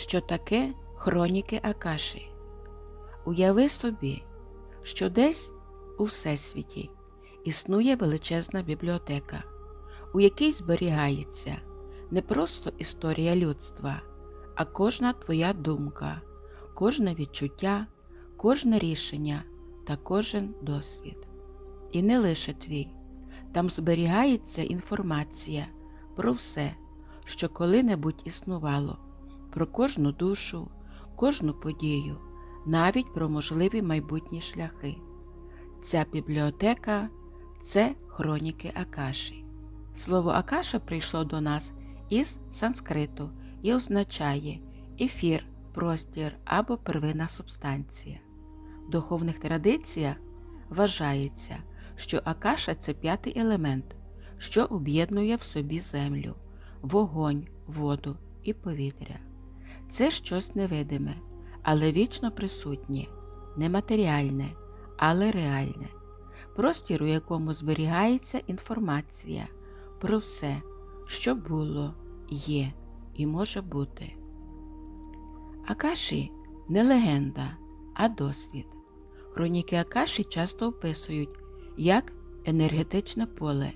що таке хроніки Акаші. Уяви собі, що десь у Всесвіті існує величезна бібліотека, у якій зберігається не просто історія людства, а кожна твоя думка, кожне відчуття, кожне рішення та кожен досвід. І не лише твій. Там зберігається інформація про все, що коли-небудь існувало, про кожну душу, кожну подію, навіть про можливі майбутні шляхи. Ця бібліотека це хроніки Акаші. Слово Акаша прийшло до нас із санскриту і означає ефір, простір або первинна субстанція. В духовних традиціях вважається, що Акаша це п'ятий елемент, що об'єднує в собі землю, вогонь, воду і повітря. Це щось невидиме, але вічно присутнє, нематеріальне, але реальне, простір, у якому зберігається інформація про все, що було, є і може бути. Акаші не легенда, а досвід. Хроніки Акаші часто описують як енергетичне поле,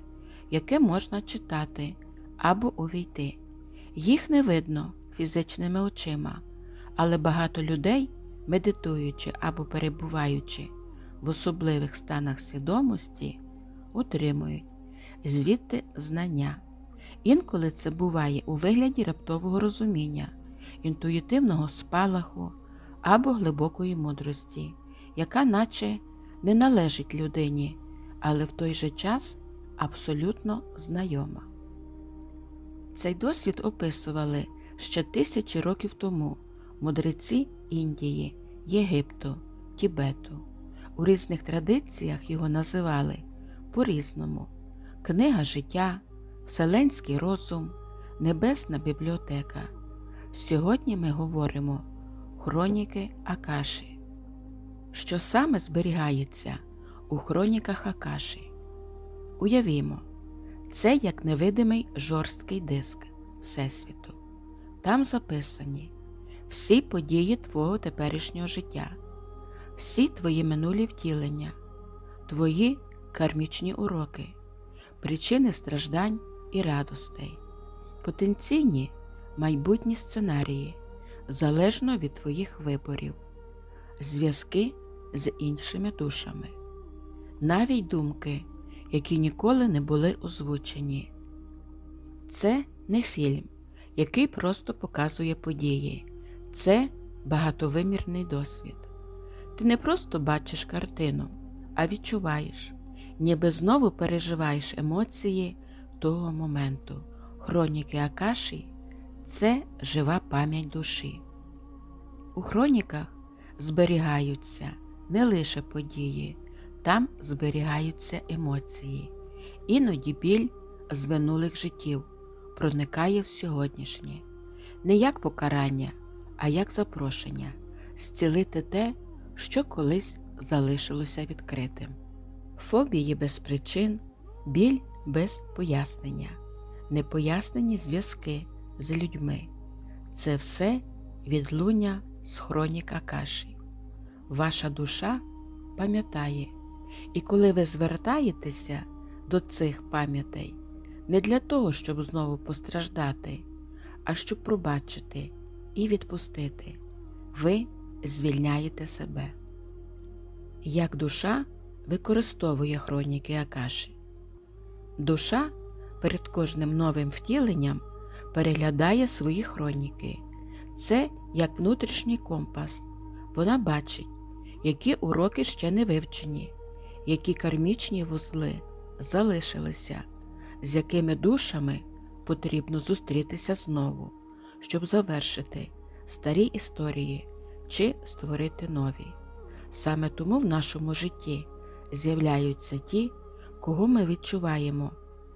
яке можна читати або увійти. Їх не видно фізичними очима, але багато людей, медитуючи або перебуваючи в особливих станах свідомості, отримують звідти знання. Інколи це буває у вигляді раптового розуміння, інтуїтивного спалаху або глибокої мудрості, яка наче не належить людині, але в той же час абсолютно знайома. Цей досвід описували ще тисячі років тому мудреці Індії, Єгипту, Тібету. У різних традиціях його називали по-різному книга життя, вселенський розум, небесна бібліотека. Сьогодні ми говоримо хроніки Акаші. Що саме зберігається у хроніках Акаші? Уявімо, це як невидимий жорсткий диск Всесвіту. Там записані всі події твого теперішнього життя, всі твої минулі втілення, твої кармічні уроки, причини страждань і радостей, потенційні майбутні сценарії, залежно від твоїх виборів, зв'язки з іншими душами, навіть думки, які ніколи не були озвучені. Це не фільм, який просто показує події, це багатовимірний досвід. Ти не просто бачиш картину, а відчуваєш, ніби знову переживаєш емоції того моменту. Хроніки Акаші це жива пам'ять душі. У хроніках зберігаються не лише події, там зберігаються емоції, іноді біль з минулих життів проникає в сьогоднішнє, не як покарання, а як запрошення зцілити те, що колись залишилося відкритим. Фобії без причин, біль без пояснення, непояснені зв'язки з людьми це все відлуння з хронік Акаші. Ваша душа пам'ятає, і коли ви звертаєтеся до цих пам'ятей, не для того, щоб знову постраждати, а щоб пробачити і відпустити, ви звільняєте себе. Як душа використовує хроніки Акаші. Душа перед кожним новим втіленням переглядає свої хроніки. Це як внутрішній компас. Вона бачить, які уроки ще не вивчені, які кармічні вузли залишилися, з якими душами потрібно зустрітися знову, щоб завершити старі історії чи створити нові. Саме тому в нашому житті з'являються ті, кого ми відчуваємо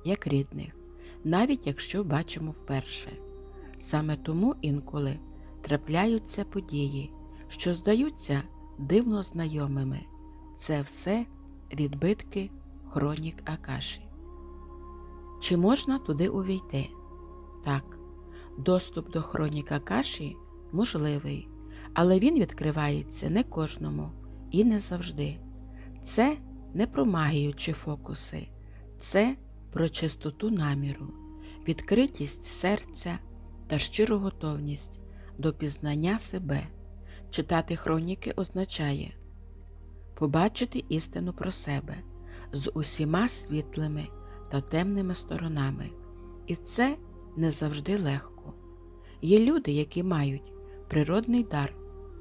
як рідних, навіть якщо бачимо вперше. Саме тому інколи трапляються події, що здаються дивно знайомими. Це все відбитки хронік Акаші. Чи можна туди увійти? Так, доступ до хронік Акаші можливий, але він відкривається не кожному і не завжди. Це не про магію чи фокуси, це про чистоту наміру, відкритість серця та щиру готовність до пізнання себе. Читати хроніки означає побачити істину про себе з усіма світлими та темними сторонами. І це не завжди легко. Є люди, які мають природний дар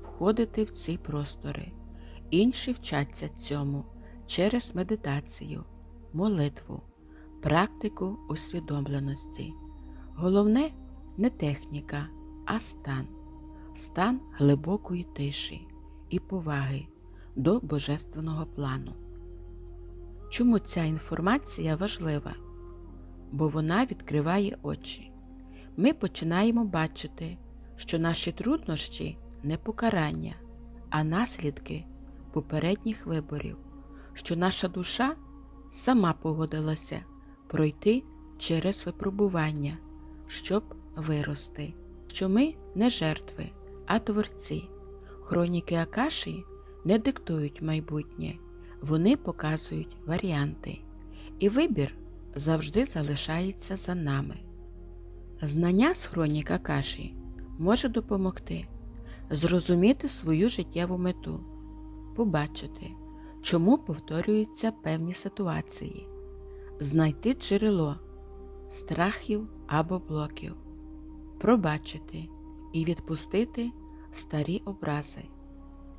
входити в ці простори, інші вчаться цьому через медитацію, молитву, практику усвідомленості. Головне не техніка, а стан, стан глибокої тиші і поваги до божественного плану. Чому ця інформація важлива? Бо вона відкриває очі. Ми починаємо бачити, що наші труднощі не покарання, а наслідки попередніх виборів, що наша душа сама погодилася пройти через випробування, щоб вирости, що ми не жертви, а творці. Хроніки Акаші не диктують майбутнє, вони показують варіанти, і вибір завжди залишається за нами. Знання з хронік Акаші може допомогти зрозуміти свою життєву мету, побачити, чому повторюються певні ситуації, знайти джерело страхів або блоків, пробачити і відпустити старі образи,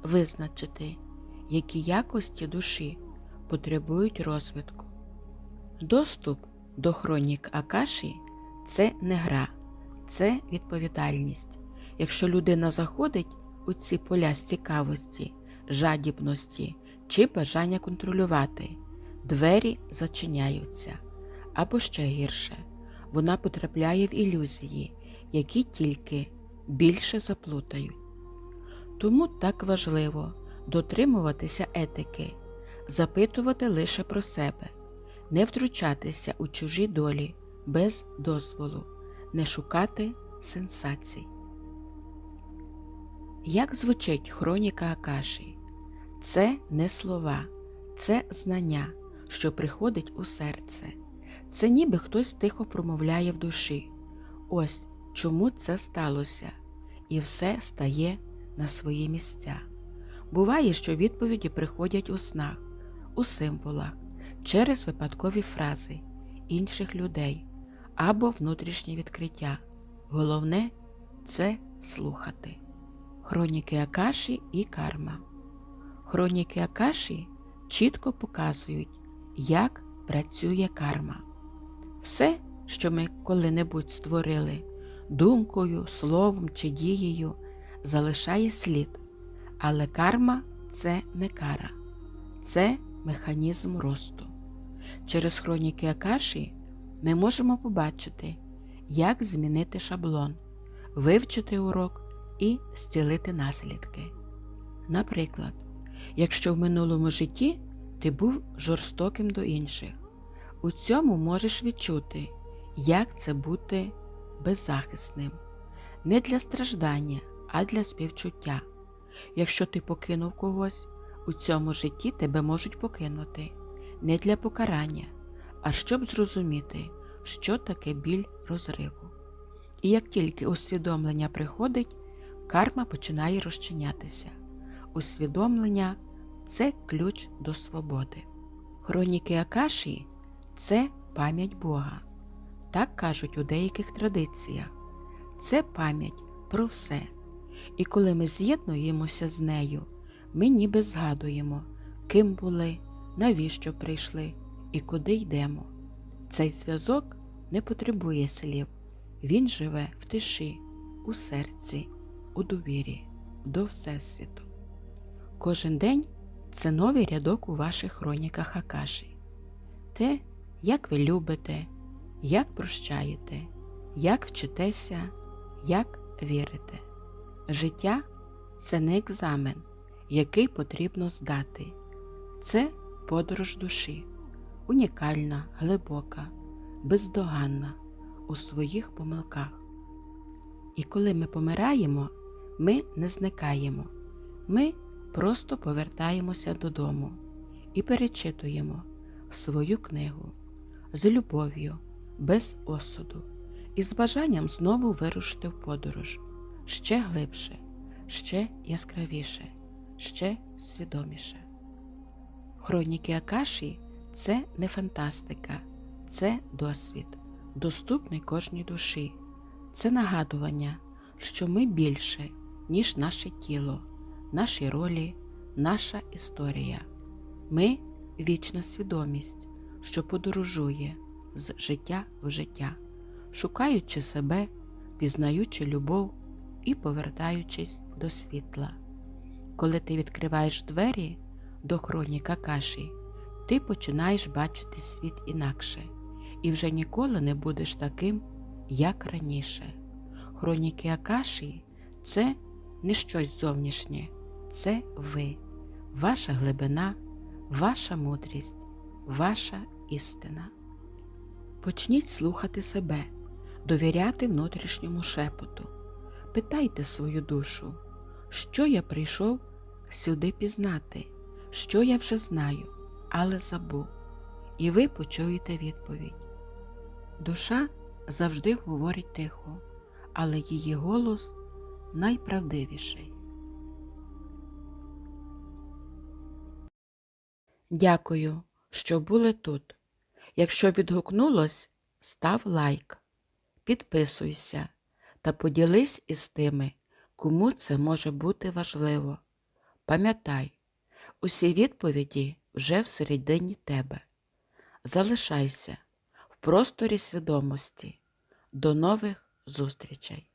визначити, які якості душі потребують розвитку. Доступ до хронік Акаші це не гра, це відповідальність. Якщо людина заходить у ці поля з цікавості, жадібності чи бажання контролювати, двері зачиняються. Або ще гірше, вона потрапляє в ілюзії, які тільки більше заплутають. Тому так важливо дотримуватися етики, запитувати лише про себе, не втручатися у чужі долі без дозволу, не шукати сенсацій. Як звучить хроніка Акаші? Це не слова, це знання, що приходить у серце. Це ніби хтось тихо промовляє в душі. Ось чому це сталося, і все стає на свої місця. Буває, що відповіді приходять у снах, у символах, через випадкові фрази інших людей або внутрішнє відкриття. Головне це слухати. Хроніки Акаші і карма. Хроніки Акаші чітко показують, як працює карма. Все, що ми коли-небудь створили, думкою, словом чи дією, залишає слід. Але карма це не кара, це механізм росту. Через хроніки Акаші ми можемо побачити, як змінити шаблон, вивчити урок і зцілити наслідки. Наприклад, якщо в минулому житті ти був жорстоким до інших, у цьому можеш відчути, як це бути беззахисним, не для страждання, а для співчуття. Якщо ти покинув когось, у цьому житті тебе можуть покинути не для покарання, а щоб зрозуміти, що таке біль розриву. І як тільки усвідомлення приходить, карма починає розчинятися. Усвідомлення це ключ до свободи. Хроніки Акаші це пам'ять Бога. Так кажуть у деяких традиціях. Це пам'ять про все. І коли ми з'єднуємося з нею, ми ніби згадуємо, ким були, навіщо прийшли і куди йдемо. Цей зв'язок не потребує слів, він живе в тиші, у серці, у довірі до Всесвіту. Кожен день це новий рядок у ваших хроніках Акаші. Те, як ви любите, як прощаєте, як вчитеся, як вірите. Життя це не екзамен, який потрібно здати. Це подорож душі, унікальна, глибока, бездоганна у своїх помилках. І коли ми помираємо, ми не зникаємо, ми просто повертаємося додому і перечитуємо свою книгу з любов'ю, без осуду і з бажанням знову вирушити в подорож ще глибше, ще яскравіше, ще свідоміше. Хроніки Акаші це не фантастика, це досвід, доступний кожній душі. Це нагадування, що ми більше, ніж наше тіло, наші ролі, наша історія. Ми вічна свідомість, що подорожує з життя в життя, шукаючи себе, пізнаючи любов і повертаючись до світла. Коли ти відкриваєш двері до хроніка каші, ти починаєш бачити світ інакше і вже ніколи не будеш таким, як раніше. Хроніки Акаші це не щось зовнішнє, це ви, ваша глибина, ваша мудрість, ваша істина. Почніть слухати себе, довіряти внутрішньому шепоту. Питайте свою душу, що я прийшов сюди пізнати, що я вже знаю, але забув. І ви почуєте відповідь. Душа завжди говорить тихо, але її голос найправдивіший. Дякую, що були тут. Якщо відгукнулось, став лайк, підписуйся та поділись із тими, кому це може бути важливо. Пам'ятай, усі відповіді вже всередині тебе. Залишайся в просторі свідомості. До нових зустрічей!